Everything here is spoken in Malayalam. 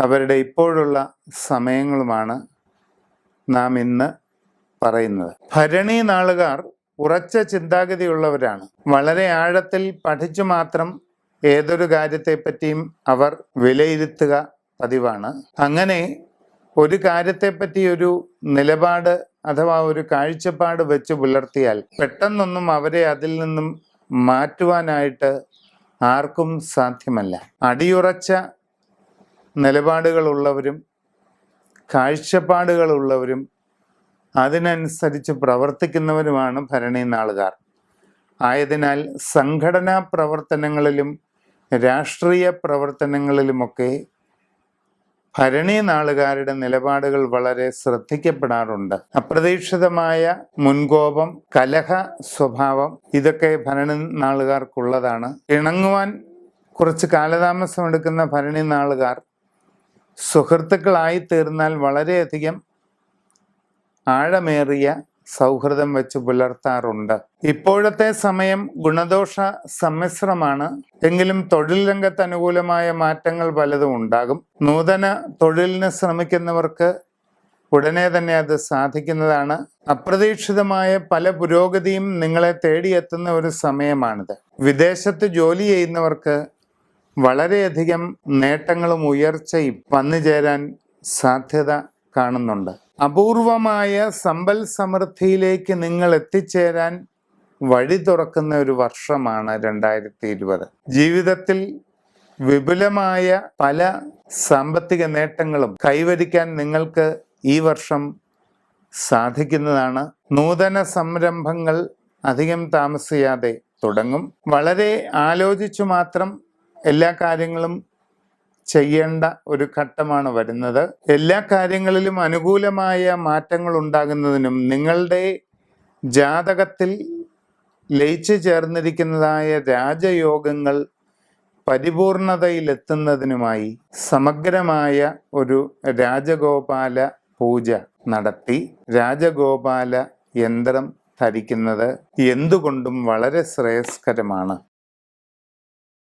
അവരുടെ ഇപ്പോഴുള്ള സമയങ്ങളുമാണ് നാം ഇന്ന് പറയുന്നത്. ഭരണി നാളുകാർ ഉറച്ച ചിന്താഗതിയുള്ളവരാണ്. വളരെ ആഴത്തിൽ പഠിച്ചു മാത്രം ഏതൊരു കാര്യത്തെപ്പറ്റിയും അവർ വിലയിരുത്തുക പതിവാണ്. അങ്ങനെ ഒരു കാര്യത്തെപ്പറ്റി ഒരു നിലപാട് അഥവാ ഒരു കാഴ്ചപ്പാട് വെച്ച് പുലർത്തിയാൽ പെട്ടെന്നൊന്നും അവരെ അതിൽ നിന്നും മാറ്റുവാനായിട്ട് ആർക്കും സാധ്യമല്ല. അടിയുറച്ച നിലപാടുകളുള്ളവരും കാഴ്ചപ്പാടുകളുള്ളവരും അതിനനുസരിച്ച് പ്രവർത്തിക്കുന്നവരുമാണ് ഭരണി നാളുകാർ. ആയതിനാൽ സംഘടനാ പ്രവർത്തനങ്ങളിലും രാഷ്ട്രീയ പ്രവർത്തനങ്ങളിലുമൊക്കെ ഭരണി നാളുകാരുടെ നിലപാടുകൾ വളരെ ശ്രദ്ധിക്കപ്പെടാറുണ്ട്. അപ്രതീക്ഷിതമായ മുൻകോപം കലഹ സ്വഭാവം ഇതൊക്കെ ഭരണി നാളുകാർക്കുള്ളതാണ്. ഇണങ്ങുവാൻ കുറച്ച് കാലതാമസം എടുക്കുന്ന ഭരണി നാളുകാർ സുഹൃത്തുക്കളായി തീർന്നാൽ വളരെയധികം ആഴമേറിയ സൗഹൃദം വെച്ച് പുലർത്താറുണ്ട്. ഇപ്പോഴത്തെ സമയം ഗുണദോഷ സമ്മിശ്രമാണ്. എങ്കിലും തൊഴിൽ രംഗത്ത് അനുകൂലമായ മാറ്റങ്ങൾ പലതും ഉണ്ടാകും. നൂതന തൊഴിലിന് ശ്രമിക്കുന്നവർക്ക് ഉടനെ തന്നെ അത് സാധിക്കുന്നതാണ്. അപ്രതീക്ഷിതമായ പല പുരോഗതിയും നിങ്ങളെ തേടിയെത്തുന്ന ഒരു സമയമാണിത്. വിദേശത്ത് ജോലി ചെയ്യുന്നവർക്ക് വളരെയധികം നേട്ടങ്ങളും ഉയർച്ചയും വന്നു ചേരാൻ സാധ്യത കാണുന്നുണ്ട്. അപൂർവമായ സമ്പൽ സമൃദ്ധിയിലേക്ക് നിങ്ങൾ എത്തിച്ചേരാൻ വഴി തുറക്കുന്ന ഒരു വർഷമാണ് രണ്ടായിരത്തി ഇരുപത് ജീവിതത്തിൽ വിപുലമായ പല സാമ്പത്തിക നേട്ടങ്ങളും കൈവരിക്കാൻ നിങ്ങൾക്ക് ഈ വർഷം സാധിക്കുന്നതാണ്. നൂതന സംരംഭങ്ങൾ അധികം താമസിയാതെ തുടങ്ങും. വളരെ ആലോചിച്ചു മാത്രം എല്ലാ കാര്യങ്ങളും ചെയ്യേണ്ട ഒരു ഘട്ടമാണ് വരുന്നത്. എല്ലാ കാര്യങ്ങളിലും അനുകൂലമായ മാറ്റങ്ങൾ ഉണ്ടാകുന്നതിനും നിങ്ങളുടെ ജാതകത്തിൽ ലയിച്ചു ചേർന്നിരിക്കുന്നതായ രാജയോഗങ്ങൾ പരിപൂർണതയിലെത്തുന്നതിനുമായി സമഗ്രമായ ഒരു രാജഗോപാല പൂജ നടത്തി. രാജഗോപാല യന്ത്രം ധരിക്കുന്നത് എന്തുകൊണ്ടും വളരെ ശ്രേയസ്കരമാണ്.